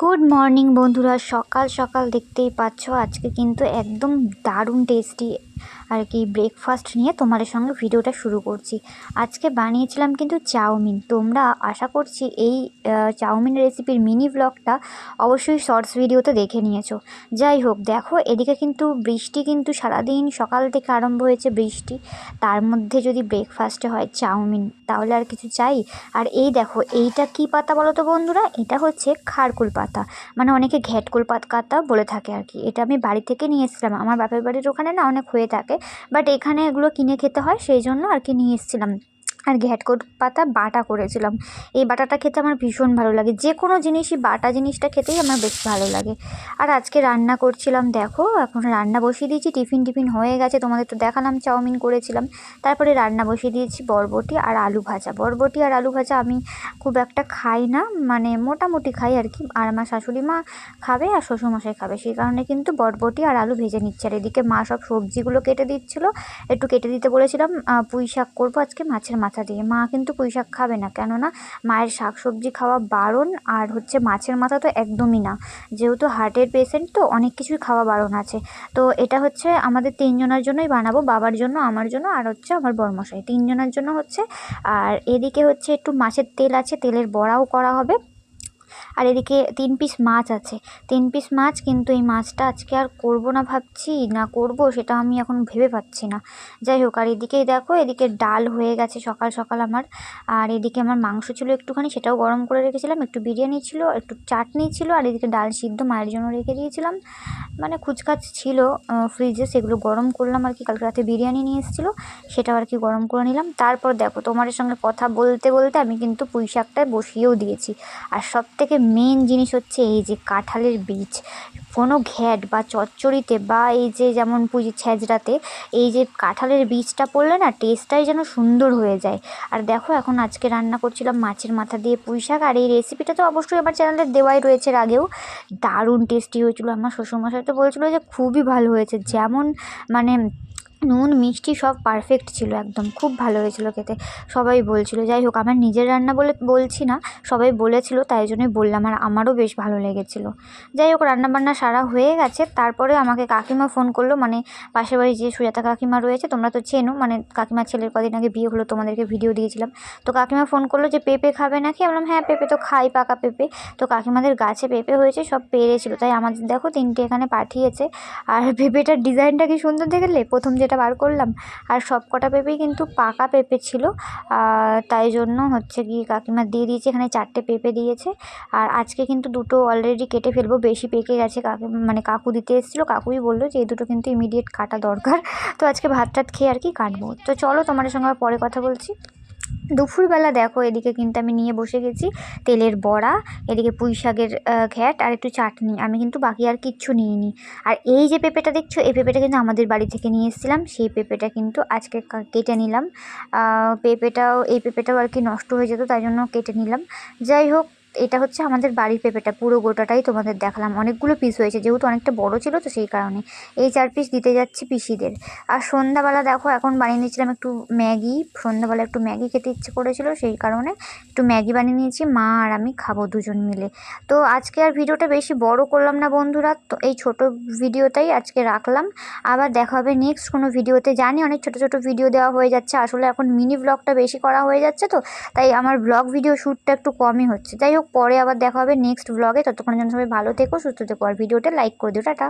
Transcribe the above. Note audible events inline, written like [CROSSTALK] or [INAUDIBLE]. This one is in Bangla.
গুড মর্নিং বন্ধুরা। সকাল সকাল দেখতেই পাচ্ছ আজকে কিন্তু একদম দারুণ টেস্টি আর কি ব্রেকফাস্ট নিয়ে তোমাদের সঙ্গে ভিডিওটা শুরু করছি। আজকে বানিয়েছিলাম কিন্তু চাউমিন। তোমরা আশা করছি এই চাউমিন রেসিপির মিনি ব্লগটা অবশ্যই শর্টস ভিডিওতে দেখে নিয়েছো। যাই হোক, দেখো, এদিকে কিন্তু বৃষ্টি কিন্তু সারাদিন সকাল থেকে আরম্ভ হয়েছে বৃষ্টি। তার মধ্যে যদি ব্রেকফাস্টে হয় চাউমিন, তাহলে আর কিছু চাই? আর এই দেখো, এইটা কি পাতা বলো তো বন্ধুরা? এটা হচ্ছে খারকুল পাতা। মানে অনেকে ঘ্যাটকুল পাতা বলে থাকে আর কি। এটা আমি বাড়ি থেকে নিয়ে এসেছিলাম। আমার বাপের বাড়ির ওখানে না অনেক হয়ে থাকে। বাট এখানে এগুলো কিনে খেতে হয় সেই জন্য আর কি নিয়ে এসেছিলাম। আর ঘ্যাটকোট পাতা বাটা করেছিলাম। এই বাটাটা খেতে আমার ভীষণ ভালো লাগে। যে কোনো জিনিসই, বাটা জিনিসটা খেতেই আমার বেশ ভালো লাগে। আর আজকে রান্না করছিলাম, দেখো, এখন রান্না বসিয়ে দিয়েছি। টিফিন টিফিন হয়ে গেছে, তোমাদের তো দেখালাম, চাউমিন করেছিলাম। তারপরে রান্না বসিয়ে দিয়েছি বরবটি আর আলু ভাজা। বরবটি আর আলু ভাজা আমি খুব একটা খাই না মানে মোটামুটি খাই আর কি। আর আমার শাশুড়ি মা খাবে আর শ্বশুরমশাই খাবে, সেই কারণে কিন্তু বরবটি আর আলু ভেজে নিচ্ছে। আর এদিকে মা সব সবজিগুলো কেটে দিচ্ছিল। একটু কেটে দিতে বলেছিলাম পুঁই শাক করব আজকে, মাছের মাথা দিয়ে। মা কিন্তু পুঁই শাক খাবে না। কেননা, মায়ের শাক সবজি খাওয়া বারণ আর হচ্ছে মাছের মাথা তো একদমই না। যেহেতু হার্টের পেশেন্ট তো অনেক কিছুই খাওয়া বারণ আছে। তো এটা হচ্ছে আমাদের তিনজনের জন্যই বানাবো, বাবার জন্য, আমার জন্য আর হচ্ছে আমার বরমশাই। তিনজনের জন্য হচ্ছে, আর এদিকে হচ্ছে একটু মাছের তেল আছে, তেলের বড়াও করা হবে। আর এদিকে তিন পিস মাছ আছে। তিন পিস মাছ কিন্তু এই মাছটা আজকে আর করব না ভাবছি, না করব সেটা আমি এখন ভেবে পাচ্ছি না। যাই হোক, আর এদিকেই দেখো, এদিকে ডাল হয়ে গেছে সকাল সকাল আমার। আর এদিকে আমার মাংস ছিল একটুখানি, সেটাও গরম করে রেখেছিলাম। একটু বিরিয়ানি ছিল, একটু চাটনি ছিল, আর এদিকে ডাল সিদ্ধ মায়ের জন্য রেখে দিয়েছিলাম। মানে খুচখাচ ছিল ফ্রিজে সেগুলো গরম করলাম আর কি। কালকে রাতে বিরিয়ানি নিয়ে এসেছিল, সেটাও আর কি গরম করে নিলাম। তারপর দেখো তোমার সঙ্গে কথা বলতে বলতে আমি কিন্তু পুঁই শাকটা বসিয়েও দিয়েছি। আর সব থেকে মেন জিনিস হচ্ছে এই যে কাঁঠালের বীজ। কোনো ঘ্যাট বা চচ্চড়িতে বা এই যে যেমন পুঁজি ছ্যাঁচড়াতে এই যে কাঁঠালের বীজটা পড়লে না টেস্টটাই যেন সুন্দর হয়ে যায়। আর দেখো, এখন আজকে রান্না করছিলাম মাছের মাথা দিয়ে পুঁই শাক। আর এই রেসিপিটা তো অবশ্যই আমার চ্যানেলে দেওয়াই রয়েছে আগেও। দারুণ টেস্টি হয়েছিল আমার শ্বশুরমশাই তো বলছিলো যে খুবই ভালো হয়েছে। যেমন মানে নুন, মিষ্টি সব পারফেক্ট ছিল একদম। খুব ভালো হয়েছিল খেতে। সবাই বলছিল, যাই হোক, আমার নিজের রান্না বলে, বলছি না, সবাই বলেছিল, তাই জন্যই বললাম, আর আমারও বেশ ভালো লেগেছিলো। যাই হোক, রান্নাবান্না সারা হয়ে গেছে। তারপরে আমাকে কাকিমা ফোন করল মানে পাশের বাড়ি যে সুজাতা কাকিমা রয়েছে, তোমরা তো চেনো মানে কাকিমার ছেলের কদিন আগে বিয়ে হলো, তোমাদেরকে ভিডিও দিয়েছিলাম। তো কাকিমা ফোন করল যে, পেঁপে খাবে নাকি? বললাম হ্যাঁ পেঁপে তো খাই, পাকা পেঁপে। তো কাকিমাদের গাছে পেঁপে হয়েছে, সব পেরেছিল। তাই আমাদের, দেখো, তিনটে এখানে পাঠিয়েছে। আর [LAUGHS] পেঁপেটার ডিজাইনটা কি সুন্দর দেখলে? প্রথম যেটা বার করলাম। আর সব কটা পেঁপেই কিন্তু পাকা পেঁপে ছিল। তাই জন্য হচ্ছে কি কাকিমা দিয়ে দিয়েছে, এখানে চারটে পেঁপে দিয়েছে। আর আজকে কিন্তু দুটো অলরেডি কেটে ফেলব, বেশি পেকে গেছে কাকি মানে কাকু দিতে এসেছিল, কাকুই বলল যে এই দুটো কিন্তু ইমিডিয়েট কাটা দরকার। তো আজকে ভাত টাত খেয়ে আর কি কাটবো। তো চলো তোমাদের সঙ্গে পরে কথা বলছি। দুপুরবেলা দেখো, এদিকে কিন্তু আমি নিয়ে বসে গেছি তেলের বড়া, এদিকে পুঁই শাকের ঘ্যাট আর একটু চাটনি। আমি কিন্তু বাকি আর কিচ্ছু নিইনি। আর এই যে পেঁপেটা দেখছ, এই পেঁপেটা কিন্তু আমাদের বাড়ি থেকে নিয়ে এসেছিলাম। সেই পেঁপেটা কিন্তু আজকে কেটে নিলাম। পেঁপেটাও, এই পেঁপেটাও আর কি নষ্ট হয়ে যেত, তাই জন্য কেটে নিলাম। যাই হোক এটা হচ্ছে আমাদের বাড়ির পেঁপেটা, পুরো গোটাটাই তোমাদের দেখালাম। অনেকগুলো পিস হয়েছে, যেহেতু অনেকটা বড় ছিল তো সেই কারণে। এই চার পিস দিতে যাচ্ছি পিসিদের। আর সন্ধ্যাবেলা দেখো, এখন বানিয়ে নিয়েছিলাম একটু ম্যাগি। সন্ধ্যাবেলা একটু ম্যাগি খেতে ইচ্ছে করেছিল, সেই কারণে একটু ম্যাগি বানিয়ে নিয়েছি, মা আর আমি খাব দুজন মিলে। তো আজকে আর ভিডিওটা বেশি বড় করলাম না বন্ধুরা, তো এই ছোট ভিডিওটাই আজকে রাখলাম। আবার দেখা হবে নেক্সট কোনো ভিডিওতে। জানি অনেক ছোট ছোট ভিডিও দেওয়া হয়ে যাচ্ছে, আসলে এখন মিনি ব্লগটা বেশি করা হয়ে যাচ্ছে তো, তাই আমার ব্লগ ভিডিও শ্যুটটা একটু কমই হচ্ছে। যাই হোক পরে আবার দেখা হবে নেক্সট ব্লগে ততক্ষণের জন্য সবাই ভালো থেকো, সুস্থ থেকো। আর ভিডিওটা লাইক করে দিও। টাটা।